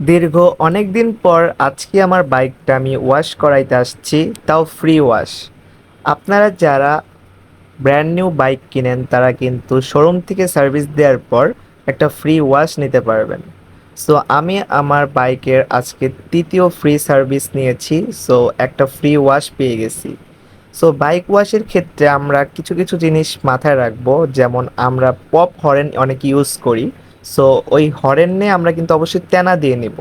দীর্ঘ অনেক দিন পর আজকে আমার বাইকটা আমি ওয়াশ করাইতে আসছি, তাও ফ্রি ওয়াশ আপনারা যারা ব্র্যান্ড নিউ বাইক কিনেন, তারা কিন্তু শোরুম থেকে সার্ভিস দেওয়ার পর একটা ফ্রি ওয়াশ নিতে পারবেন। সো আমি আমার বাইকের আজকে তৃতীয় ফ্রি সার্ভিস নিয়েছি সো একটা ফ্রি ওয়াশ পেয়ে গেছি। সো বাইক ওয়াশের ক্ষেত্রে আমরা কিছু কিছু জিনিস মাথায় রাখব, যেমন আমরা পপ হরেন অনেক ইউজ করি। সো ওই হরেনে আমরা কিন্তু অবশ্যই তেনা দিয়ে নিব।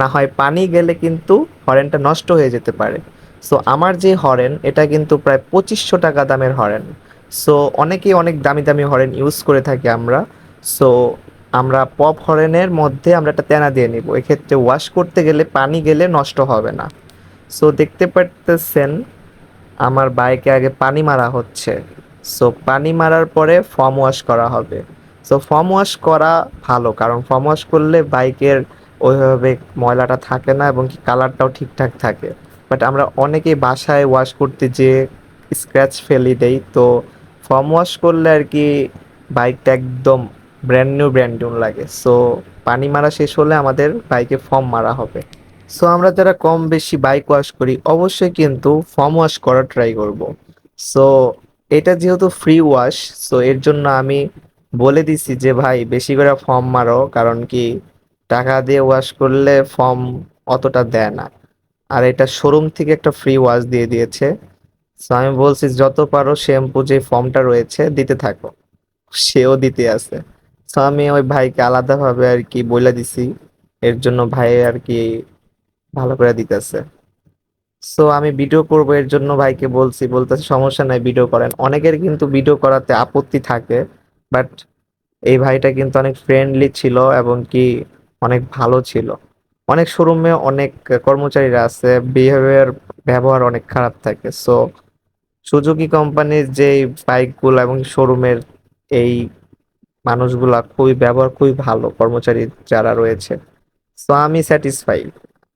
না হয় পানি গেলে কিন্তু হরেনটা নষ্ট হয়ে যেতে পারে। সো আমার যে হরেন, এটা কিন্তু প্রায় পঁচিশশো টাকা দামের হরেন। সো অনেকেই অনেক দামি দামি হরেন ইউজ করে থাকি আমরা। সো আমরা পপ হরেনের মধ্যে আমরা একটা তেনা দিয়ে নিব। এক্ষেত্রে ওয়াশ করতে গেলে পানি গেলে নষ্ট হবে না। সো দেখতে পারতেছেন, আমার বাইকে আগে পানি মারা হচ্ছে। সো পানি মারার পরে ফর্ম ওয়াশ করা হবে। সো ফর্ম ওয়াশ করা ভালো, কারণ ফর্ম ওয়াশ করলে বাইকের ওইভাবে ময়লাটা থাকে না এবং কি কালারটাও ঠিকঠাক থাকে। বাট আমরা অনেকেই বাসায় ওয়াশ করতে যে স্ক্র্যাচ ফেলি দেই, তো ফর্ম ওয়াশ করলে আর কি বাইকটা একদম ব্র্যান্ড নিউ ব্র্যান্ড নিউ লাগে। সো পানি মারা শেষ হলে আমাদের বাইকে ফর্ম মারা হবে। সো আমরা যারা কম বেশি বাইক ওয়াশ করি, অবশ্যই কিন্তু ফর্ম ওয়াশ করার ট্রাই করব। সো এটা যেহেতু ফ্রি ওয়াশ সো এর জন্য আমি বলে দিছি যে, ভাই, বেশি করে ফর্ম মারো, কারণ কি টাকা দিয়ে ওয়াশ করলে ফর্ম অতটা দেয় না। আর এটা শোরুম থেকে একটা ফ্রি ওয়াশ দিয়ে দিয়েছে। সো আমি বলছি, যত পারো শ্যাম্পু যে ফর্মটা রয়েছে, দিতে থাকো। সেও দিতে আছে। সো আমি ওই ভাইকে আলাদাভাবে আর কি বলে দিছি। এর জন্য ভাই আর কি ভালো করে দিতেছে। সো আমি ভিডিও করব, এর জন্য ভাইকে বলছি, বলতেছে, সমস্যা নাই ভিডিও করেন। অনেকের কিন্তু ভিডিও করাতে আপত্তি থাকে। বাট এই ভাইটা কিন্তু অনেক ফ্রেন্ডলি ছিল এবং কি অনেক ভালো ছিল। অনেক শোরুমে অনেক কর্মচারীরা আছে বিহেভিয়ার ব্যবহার অনেক খারাপ থাকে। সো সুজুকি কোম্পানির যে বাইকগুলো এবং শোরুমের এই মানুষগুলা খুবই ব্যবহার খুবই ভালো, কর্মচারী যারা রয়েছে। সো আমি স্যাটিসফাই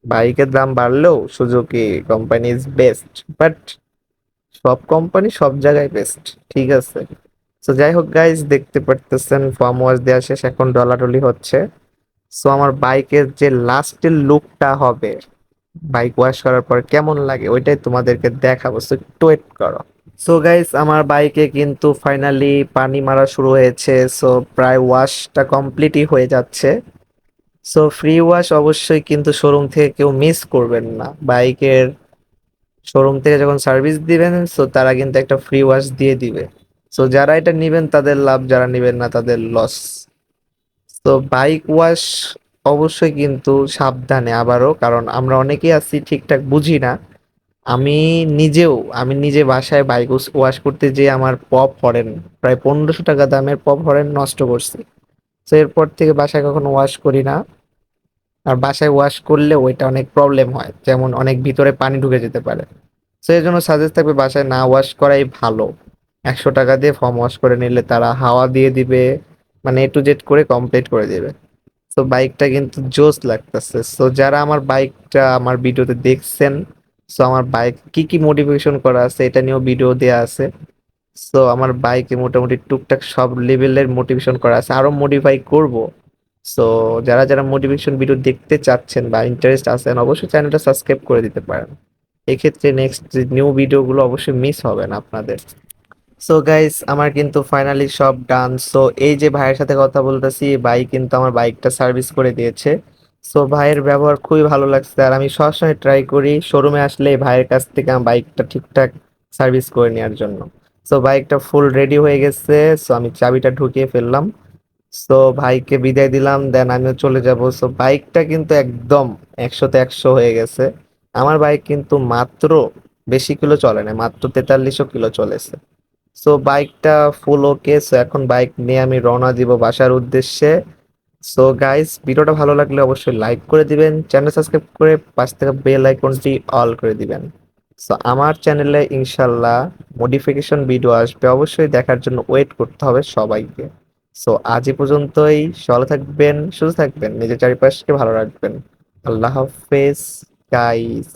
বাইকের দাম বাড়লেও Suzuki company is best but সব কোম্পানি সব জায়গায় বেস্ট ঠিক আছে। সো যাই হোক গাইজ দেখতে পারতেছেন ফার্ম ওয়াশ দেওয়া শেষ, এখন ডলাডলি হচ্ছে। সো আমার বাইকের যে লাস্টের লুকটা হবে বাইক ওয়াশ করার পর কেমন লাগে, ওইটাই তোমাদেরকে দেখাবো। সো একটু ওয়েট করো। সো গাইজ আমার বাইকে কিন্তু ফাইনালি পানি মারা শুরু হয়েছে। সো প্রায় ওয়াশটা কমপ্লিটই হয়ে যাচ্ছে। সো ফ্রি ওয়াশ অবশ্যই কিন্তু শোরুম থেকে কেউ মিস করবেন না। বাইকের শোরুম থেকে যখন সার্ভিস দিবেন সো তারা কিন্তু একটা ফ্রি ওয়াশ দিয়ে দিবে। সো যারা এটা নেবেন, তাদের লাভ, যারা নেবেন না, তাদের লস তো বাইক ওয়াশ অবশ্যই কিন্তু সাবধানে আবারও, কারণ আমরা অনেকেই আছি, ঠিকঠাক বুঝি না। আমি নিজেও, আমি নিজে বাসায় বাইক ওয়াশ করতে যেয়ে আমার পপ হরেন প্রায় পনেরোশো টাকা দামের পপ হরেন নষ্ট করছি। তো এরপর থেকে বাসায় কখনো ওয়াশ করি না। আর বাসায় ওয়াশ করলে ওইটা অনেক প্রবলেম হয়, যেমন অনেক ভিতরে পানি ঢুকে যেতে পারে। এই জন্য সাজেস্ট থাকবে বাসায় না ওয়াশ করাই ভালো। একশো টাকা দিয়ে ফর্ম ওয়াশ করে নিলে তারা হাওয়া দিয়ে দিবে মানে এ টু জেড করে কমপ্লিট করে দেবে। তো বাইকটা কিন্তু জোস লাগতেছে। সো যারা আমার বাইকটা আমার ভিডিওতে দেখছেন সো আমার বাইক কি কি মোটিভেশন করা আছে এটা নিয়েও ভিডিও দেওয়া আছে। সো আমার বাইকে মোটামুটি টুকটাক সব লেভেলের মোটিভেশন করা আছে। আরও মডিফাই করব। সো যারা যারা মোটিভেশন ভিডিও দেখতে চাচ্ছেন বা ইন্টারেস্ট আছেন, অবশ্যই চ্যানেলটা সাবস্ক্রাইব করে দিতে পারেন। এক্ষেত্রে নেক্সট নিউ ভিডিওগুলো অবশ্যই মিস হবে না আপনাদের। সো গাইস আমার কিন্তু ফাইনালি সব ডান সো এই যে ভাইয়ের সাথে কথা বলতেছি, ভাই কিন্তু আমার বাইকটা সার্ভিস করে দিয়েছে। সো ভাইয়ের ব্যবহার খুবই ভালো লাগছে। আর আমি সবসময় ট্রাই করি শোরুমে আসলে ভাইয়ের কাছ থেকে আমার বাইকটা ঠিকঠাক সার্ভিস করে নেওয়ার জন্য। সো বাইকটা ফুল রেডি হয়ে গেছে। সো আমি চাবিটা ঢুকিয়ে ফেললাম। সো ভাইকে বিদায় দিলাম। দেন আমিও চলে যাব। সো বাইকটা কিন্তু একদম একশোতে একশো হয়ে গেছে। আমার বাইক কিন্তু মাত্র বেশি কিলো চলে না, মাত্র তেতাল্লিশশো কিলো চলেছে। সো বাইকটা ফুল ওকে সো এখন বাইক নিয়ে আমি রওনা দিব বাসার উদ্দেশ্যে। সো গাইস ভিডিওটা ভালো লাগলে অবশ্যই লাইক করে দিবেন। চ্যানেল সাবস্ক্রাইব করে পাশ থেকে বেল আইকনটি অল করে দিবেন। সো আমার চ্যানেলে ইনশাল্লাহ মডিফিকেশন ভিডিও আসবে। অবশ্যই দেখার জন্য ওয়েট করতে হবে সবাইকে। সো আজ পর্যন্তই। ভালো থাকবেন, সুস্থ থাকবেন। নিজের চারিপাশকে ভালো রাখবেন। আল্লাহ হাফেজ গাইস